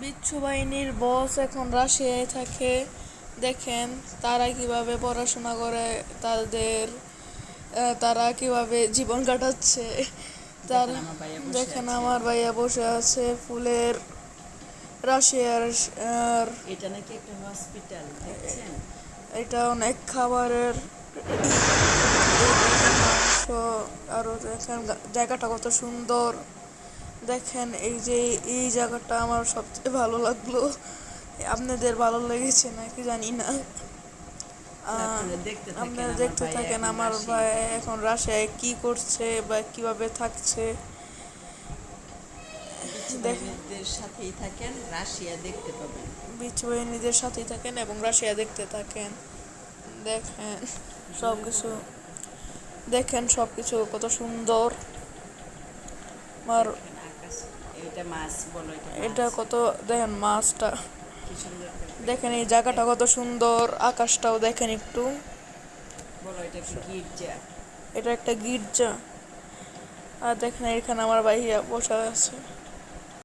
বিচ্ছু বাহিনীর বস এখন রাশিয়ায় থাকে। দেখেন তারা কীভাবে পড়াশোনা করে তাদের তারা কীভাবে জীবন কাটাচ্ছে। তার দেখেন আমার ভাইয়া বসে আছে। ফুলের রাশিয়ার এটা নাকি একটা হসপিটাল এটা অনেক খাবারের আরও দেখেন জায়গাটা কত সুন্দর। দেখেন এই যে এই জায়গাটা আমার সবচেয়ে ভালো লাগল। আপনাদের ভালো লেগেছে নাকি জানি না। আপনারা দেখতে থাকেন, আমার ভাই এখন রাশিয়ায় কি করছে বা কীভাবে থাকছে। দেখেন। বিচ্ছিন্নদের সাথেই থাকেন রাশিয়া দেখতে পাবেন। বিচ বাহিনীদের সাথেই থাকেন এবং রাশিয়া দেখতে থাকেন। দেখেন সব কিছু দেখেন সব কিছু কত সুন্দর। আকাশ এটা মাছ বলো এটা কত দেখেন মাছটা। দেখেন এই জায়গাটা কত সুন্দর আকাশটাও দেখেন একটু। বলো এটা গির্জা। এটা একটা গির্জা। আর দেখেন এখানে আমার ভাইয়া বসে আছে।